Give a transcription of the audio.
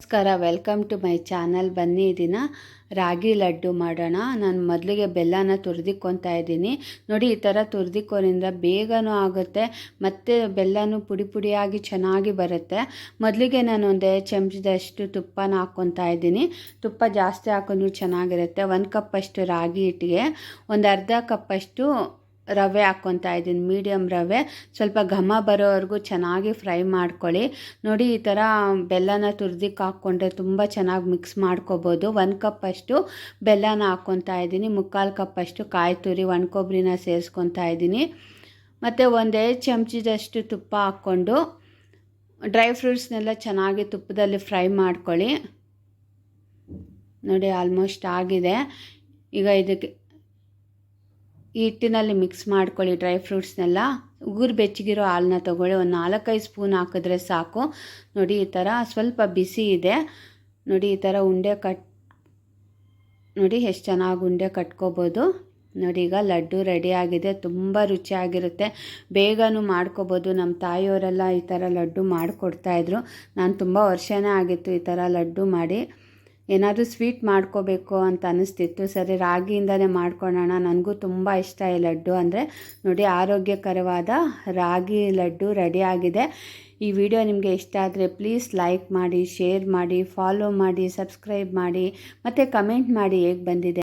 ನಮಸ್ಕಾರ welcome to my channel ಬನ್ನಿ ದಿನ ರಾಗಿ ಲಡ್ಡು ಮಾಡೋಣ. ನಾನು ಮೊದಲಿಗೆ ಬೆಲ್ಲನ ತುರಿದಿಕ್ಕೊತಾ ಇದ್ದೀನಿ. ನೋಡಿ, ಈ ಥರ ತುರಿದಿಕ್ಕೋದ್ರಿಂದ ಬೇಗನೂ ಆಗುತ್ತೆ, ಮತ್ತು ಬೆಲ್ಲನೂ ಪುಡಿ ಪುಡಿಯಾಗಿ ಚೆನ್ನಾಗಿ ಬರುತ್ತೆ. ಮೊದಲಿಗೆ ನಾನು ಒಂದೇ ಚಮಚದಷ್ಟು ತುಪ್ಪನ ಹಾಕ್ಕೊತಾ ಇದ್ದೀನಿ. ತುಪ್ಪ ಜಾಸ್ತಿ ಹಾಕಿದ್ರು ಚೆನ್ನಾಗಿರುತ್ತೆ. ಒಂದು ಕಪ್ಪಷ್ಟು ರಾಗಿ ಹಿಟ್ಟಿಗೆ, ಒಂದು ಅರ್ಧ ಕಪ್ಪಷ್ಟು ರವೆ ಹಾಕ್ಕೊತಾ ಇದ್ದೀನಿ ಮೀಡಿಯಮ್ ರವೆ. ಸ್ವಲ್ಪ ಘಮ ಬರೋವರೆಗೂ ಚೆನ್ನಾಗಿ ಫ್ರೈ ಮಾಡ್ಕೊಳ್ಳಿ. ನೋಡಿ, ಈ ಥರ ಬೆಲ್ಲನ ತುರ್ದಿಕ್ಕೆ ಹಾಕ್ಕೊಂಡ್ರೆ ತುಂಬ ಚೆನ್ನಾಗಿ ಮಿಕ್ಸ್ ಮಾಡ್ಕೋಬೋದು. ಒಂದು ಕಪ್ಪಷ್ಟು ಬೆಲ್ಲನ ಹಾಕ್ಕೊತಾ ಇದ್ದೀನಿ. ಮುಕ್ಕಾಲು ಕಪ್ಪಷ್ಟು ಕಾಯಿ ತುರಿ ಒಣಕೊಬ್ಬರಿನ ಸೇರಿಸ್ಕೊತಾ ಇದ್ದೀನಿ. ಮತ್ತು ಒಂದೇ ಚಮಚದಷ್ಟು ತುಪ್ಪ ಹಾಕ್ಕೊಂಡು ಡ್ರೈ ಫ್ರೂಟ್ಸ್ನೆಲ್ಲ ಚೆನ್ನಾಗಿ ತುಪ್ಪದಲ್ಲಿ ಫ್ರೈ ಮಾಡ್ಕೊಳ್ಳಿ. ನೋಡಿ ಆಲ್ಮೋಸ್ಟ್ ಆಗಿದೆ. ಈಗ ಇದಕ್ಕೆ ಈ ಹಿಟ್ಟಿನಲ್ಲಿ ಮಿಕ್ಸ್ ಮಾಡ್ಕೊಳ್ಳಿ ಡ್ರೈ ಫ್ರೂಟ್ಸ್ನೆಲ್ಲ ಉಗುರು ಬೆಚ್ಚಗಿರೋ ಹಾಲನ್ನ ತೊಗೊಳ್ಳಿ. ಒಂದು ನಾಲ್ಕೈದು ಸ್ಪೂನ್ ಹಾಕಿದ್ರೆ ಸಾಕು. ನೋಡಿ, ಈ ಥರ ಸ್ವಲ್ಪ ಬಿಸಿ ಇದೆ. ನೋಡಿ, ಈ ಥರ ಉಂಡೆ ಕಟ್, ನೋಡಿ, ಎಷ್ಟು ಚೆನ್ನಾಗಿ ಉಂಡೆ ಕಟ್ಕೋಬೋದು. ನೋಡಿ, ಈಗ ಲಡ್ಡು ರೆಡಿಯಾಗಿದೆ ತುಂಬ ರುಚಿಯಾಗಿರುತ್ತೆ. ಬೇಗನೂ ಮಾಡ್ಕೋಬೋದು. ನಮ್ಮ ತಾಯಿಯವರೆಲ್ಲ ಈ ಥರ ಲಡ್ಡು ಮಾಡಿಕೊಡ್ತಾಯಿದ್ರು ನಾನು ತುಂಬ ವರ್ಷನೇ ಆಗಿತ್ತು ಈ ಥರ ಲಡ್ಡು ಮಾಡಿ. ಏನಾದರೂ ಸ್ವೀಟ್ ಮಾಡ್ಕೋಬೇಕು ಅಂತ ಅನ್ನಿಸ್ತಿತ್ತು ಸರಿ, ರಾಗಿಯಿಂದನೇ ಮಾಡ್ಕೊಳ್ಳೋಣ ನನಗೂ ತುಂಬ ಇಷ್ಟ ಈ ಲಡ್ಡು. ಅಂದರೆ ನೋಡಿ, ಆರೋಗ್ಯಕರವಾದ ರಾಗಿ ಲಡ್ಡು ರೆಡಿಯಾಗಿದೆ ಈ ವಿಡಿಯೋ ನಿಮಗೆ ಇಷ್ಟ ಆದರೆ ಪ್ಲೀಸ್ ಲೈಕ್ ಮಾಡಿ ಶೇರ್ ಮಾಡಿ ಫಾಲೋ ಮಾಡಿ ಸಬ್ಸ್ಕ್ರೈಬ್ ಮಾಡಿ, ಮತ್ತು ಕಮೆಂಟ್ ಮಾಡಿ ಹೇಗೆ ಬಂದಿದೆ.